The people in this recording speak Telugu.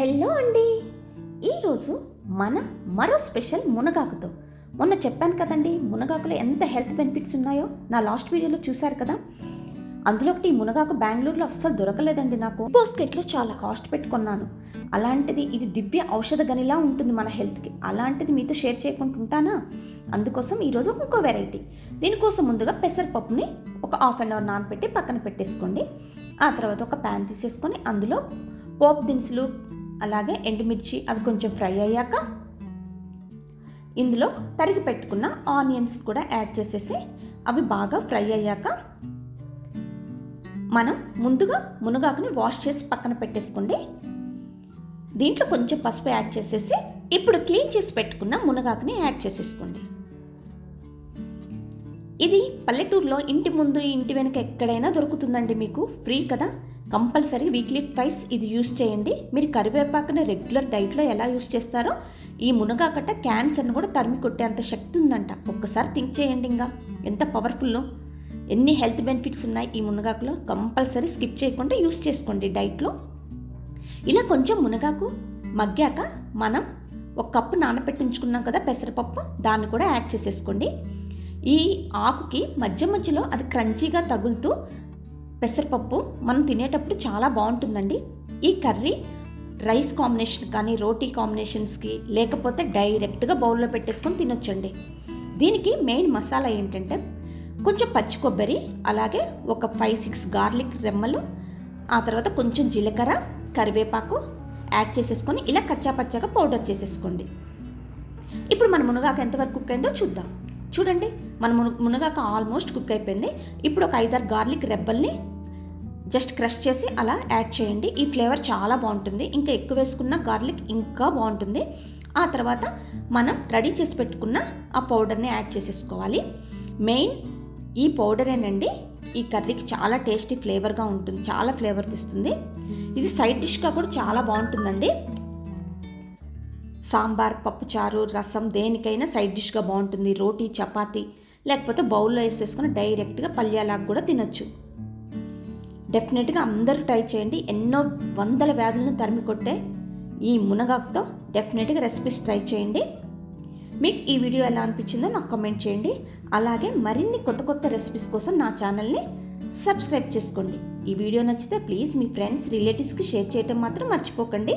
హలో అండి. ఈరోజు మన మరో స్పెషల్ మునగాకుతో. మొన్న చెప్పాను కదండి మునగాకులో ఎంత హెల్త్ బెనిఫిట్స్ ఉన్నాయో నా లాస్ట్ వీడియోలో చూశారు కదా. అందులో ఒకటి ఈ మునగాకు బెంగళూరులో అస్సలు దొరకలేదండి నాకు. బాస్కెట్లో చాలా. కాస్ట్ పెట్టుకున్నాను. అలాంటిది ఇది దివ్య ఔషధ గనిలా ఉంటుంది మన హెల్త్కి. అలాంటిది మీతో షేర్ చేయకుండా ఉంటానా? అందుకోసం ఈరోజు ఇంకో వెరైటీ. దీనికోసం ముందుగా పెసరపప్పుని ఒక హాఫ్ అన్ అవర్ నానబెట్టి పక్కన పెట్టేసుకోండి. ఆ తర్వాత ఒక ప్యాన్ తీసేసుకొని అందులో పోపు దినుసులు అలాగే ఎండుమిర్చి అవి కొంచెం ఫ్రై అయ్యాక ఇందులో తరిగి పెట్టుకున్న ఆనియన్స్ కూడా యాడ్ చేసేసి అవి బాగా ఫ్రై అయ్యాక మనం ముందుగా మునగాకుని వాష్ చేసి పక్కన పెట్టేసుకోండి. దీంట్లో కొంచెం పసుపు యాడ్ చేసేసి ఇప్పుడు క్లీన్ చేసి పెట్టుకున్న మునగాకుని యాడ్ చేసేసుకోండి. ఇది పల్లెటూరులో ఇంటి ముందు ఇంటి వెనక ఎక్కడైనా దొరుకుతుందండి మీకు. ఫ్రీ కదా? కంపల్సరీ వీక్లీ ట్వైస్ ఇది యూస్ చేయండి. మీరు కరివేపాకుని రెగ్యులర్ డైట్లో ఎలా యూస్ చేస్తారో ఈ మునగాకట క్యాన్సర్ని కూడా తరిమి కొట్టేంత శక్తి ఉందంట ఒక్కసారి థింక్ చేయండి ఇంకా. ఎంత పవర్ఫుల్లో. ఎన్ని హెల్త్ బెనిఫిట్స్ ఉన్నాయి ఈ మునగాకులో? కంపల్సరీ స్కిప్ చేయకుండా యూస్ చేసుకోండి డైట్లో. ఇలా కొంచెం మునగాకు మగ్గాక మనం ఒక కప్పు నానబెట్టించుకున్నాం కదా పెసరపప్పు దాన్ని కూడా యాడ్ చేసేసుకోండి. ఈ ఆకుకి మధ్య మధ్యలో అది క్రంచీగా తగులుతూ పెసరపప్పు మనం తినేటప్పుడు చాలా బాగుంటుందండి. ఈ కర్రీ రైస్ కాంబినేషన్ కానీ రోటీ కాంబినేషన్స్కి లేకపోతే డైరెక్ట్గా బౌల్లో పెట్టేసుకొని తినొచ్చండి. దీనికి మెయిన్ మసాలా ఏంటంటే కొంచెం పచ్చి కొబ్బరి అలాగే ఒక ఫైవ్ సిక్స్ గార్లిక్ రెమ్మలు ఆ తర్వాత కొంచెం జీలకర్ర కరివేపాకు యాడ్ చేసేసుకొని ఇలా కచ్చా పచ్చాగా పౌడర్ చేసేసుకోండి. ఇప్పుడు మన మునగాకు ఎంతవరకు కుక్ అయిందో చూద్దాం. చూడండి మన మును మునగాక ఆల్మోస్ట్ కుక్ అయిపోయింది. ఇప్పుడు ఒక ఐదారు గార్లిక్ రెబ్బల్ని జస్ట్ క్రష్ చేసి అలా యాడ్ చేయండి. ఈ ఫ్లేవర్ చాలా బాగుంటుంది. ఇంకా ఎక్కువ వేసుకున్న గార్లిక్ ఇంకా బాగుంటుంది. ఆ తర్వాత మనం రెడీ చేసి పెట్టుకున్న ఆ పౌడర్ని యాడ్ చేసేసుకోవాలి. మెయిన్ ఈ పౌడరేనండి ఈ కర్రీకి చాలా టేస్టీ ఫ్లేవర్గా ఉంటుంది. చాలా ఫ్లేవర్ తీస్తుంది. ఇది సైడ్ డిష్గా కూడా చాలా బాగుంటుందండి. సాంబార్ పప్పుచారు రసం దేనికైనా సైడ్ డిష్గా బాగుంటుంది. రోటీ చపాతీ లేకపోతే బౌల్లో వేసేసుకుని డైరెక్ట్గా పల్యాలాగా కూడా తినొచ్చు. డెఫినెట్గా అందరూ ట్రై చేయండి. ఎన్నో వందల వ్యాధులను తరిమి కొట్టే ఈ మునగాకుతో డెఫినెట్గా రెసిపీస్ ట్రై చేయండి. మీకు ఈ వీడియో ఎలా అనిపించిందో నాకు కామెంట్ చేయండి. అలాగే మరిన్ని కొత్త కొత్త రెసిపీస్ కోసం నా ఛానల్ని సబ్స్క్రైబ్ చేసుకోండి. ఈ వీడియో నచ్చితే ప్లీజ్ మీ ఫ్రెండ్స్ రిలేటివ్స్కి షేర్ చేయటం మాత్రం మర్చిపోకండి.